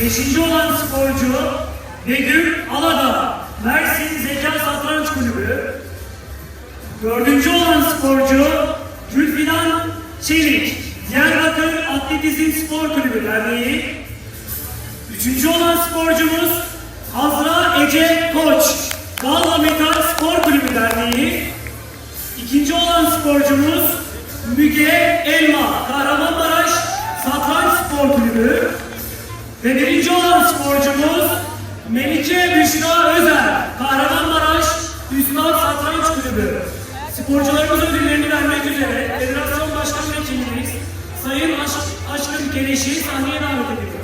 Beşinci olan sporcu Begüm Aladağ, Mersin Zeka Satranç Kulübü. Dördüncü olan sporcu Gülfidan Çelik, Diyarbakır Atletizm Spor Kulübü Derneği. Üçüncü olan sporcumuz Azra Ece Koç, Galla Metal Spor Kulübü Derneği. İkinci olan sporcumuz Müge Elma, Kahramanmaraş Satranç Spor Kulübü. Ve birinci olan sporcumuz Melike Büşra Özer, Kahramanmaraş Üstad Satranç Kulübü. Sporcularımız ödüllerini vermek üzere Federasyon Başkan Vekilimiz Sayın Aş Aşkın Keleş'i sahneye davet ediyoruz.